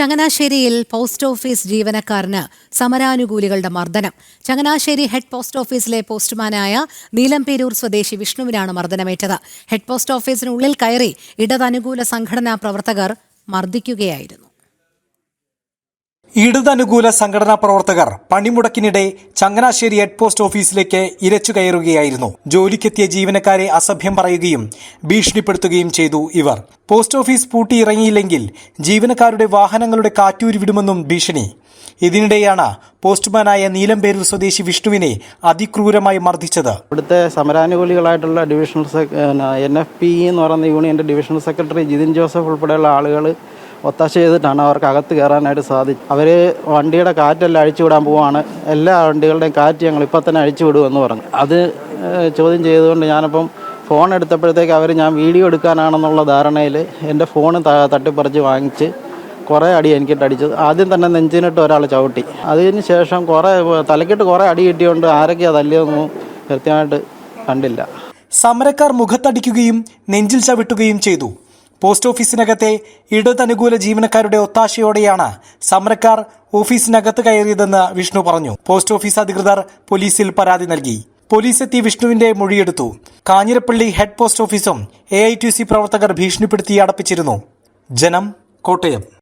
ചങ്ങനാശ്ശേരിയിൽ post office ജീവനക്കാരന് സമരാനുകൂലികളുടെ മർദ്ദനം. ചങ്ങനാശ്ശേരി ഹെഡ് പോസ്റ്റ് ഓഫീസിലെ പോസ്റ്റ്മാനായ നീലംപേരൂർ സ്വദേശി വിഷ്ണുവിനാണ് മർദ്ദനമേറ്റത്. ഹെഡ് പോസ്റ്റ് ഓഫീസിനുള്ളിൽ കയറി ഇടതനുകൂല സംഘടനാ പ്രവർത്തകർ മർദ്ദിക്കുകയായിരുന്നു. ഇടതനുകൂല സംഘടനാ പ്രവർത്തകർ പണിമുടക്കിനിടെ ചങ്ങനാശ്ശേരി ഹെഡ് പോസ്റ്റ് ഓഫീസിലേക്ക് ഇരച്ചു കയറുകയായിരുന്നു. ജോലിക്കെത്തിയ ജീവനക്കാരെ അസഭ്യം പറയുകയും ഭീഷണിപ്പെടുത്തുകയും ചെയ്തു ഇവർ. പോസ്റ്റ് ഓഫീസ് പൂട്ടിയിറങ്ങിയില്ലെങ്കിൽ ജീവനക്കാരുടെ വാഹനങ്ങളുടെ കാറ്റൂരി വിടുമെന്നും ഭീഷണി. ഇതിനിടെയാണ് പോസ്റ്റ്മാനായ നീലംപേരൂർ സ്വദേശി വിഷ്ണുവിനെ അതിക്രൂരമായി മർദ്ദിച്ചത്. ഇവിടുത്തെ സമരാനുകൂലികളായിട്ടുള്ള ഡിവിഷണൽ എൻ എഫ് പി എന്ന് പറയുന്ന യൂണിയന്റെ ഡിവിഷണൽ സെക്രട്ടറി ജിതിൻ ജോസഫ് ഉൾപ്പെടെയുള്ള ആളുകൾ ഒത്താശ ചെയ്തിട്ടാണ് അവർക്ക് അകത്ത് കയറാനായിട്ട് സാധിച്ചത് അവർ വണ്ടിയുടെ കാറ്റെല്ലാം അഴിച്ചു വിടാൻ പോവാണ്. എല്ലാ വണ്ടികളുടെയും കാറ്റ് ഞങ്ങൾ ഇപ്പം തന്നെ അഴിച്ചു വിടുമെന്ന് പറഞ്ഞു. അത് ചോദ്യം ചെയ്തുകൊണ്ട് ഞാനിപ്പം ഫോൺ എടുത്തപ്പോഴത്തേക്ക് അവർ ഞാൻ വീഡിയോ എടുക്കാനാണെന്നുള്ള ധാരണയിൽ എന്റെ ഫോൺ തട്ടിപ്പറിച്ച് വാങ്ങിച്ച് കുറേ അടി എനിക്കിട്ട് അടിച്ചത് ആദ്യം തന്നെ നെഞ്ചിനിട്ട് ഒരാൾ ചവിട്ടി. അതിന് ശേഷം കുറേ തലക്കിട്ട് കുറേ അടി കിട്ടിയോണ്ട് ആരൊക്കെയാ തല്ലിയതൊന്നും കൃത്യമായിട്ട് കണ്ടില്ല. സമരക്കാർ മുഖത്തടിക്കുകയും നെഞ്ചിൽ ചവിട്ടുകയും ചെയ്തു. പോസ്റ്റ് ഓഫീസിനകത്തെ ഇടതനുകൂല ജീവനക്കാരുടെ ഒത്താശയോടെയാണ് സമരക്കാർ ഓഫീസിനകത്ത് കയറിയതെന്ന് വിഷ്ണു പറഞ്ഞു. പോസ്റ്റ് ഓഫീസ് അധികൃതർ പോലീസിൽ പരാതി നൽകി. പോലീസ് എത്തി വിഷ്ണുവിന്റെ മൊഴിയെടുത്തു. കാഞ്ഞിരപ്പള്ളി ഹെഡ് പോസ്റ്റ് ഓഫീസും എ പ്രവർത്തകർ ഭീഷണിപ്പെടുത്തി അടപ്പിച്ചിരുന്നു. ജനം കോട്ടയം.